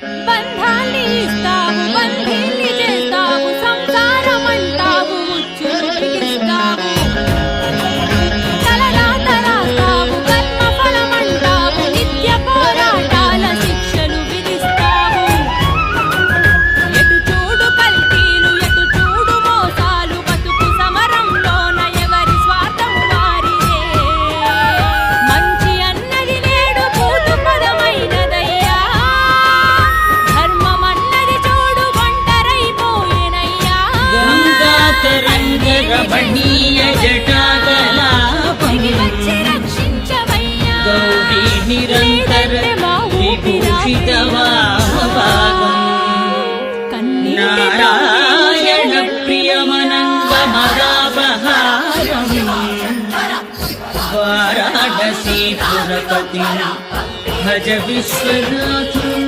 问他哩 రమణీయ జటాకలాపని గౌరీ నిరంతర విభూషితవాహవాగం నారాయణ ప్రియమనందమదాపహారం వారాణసీపురపతి భజ విశ్వనాథం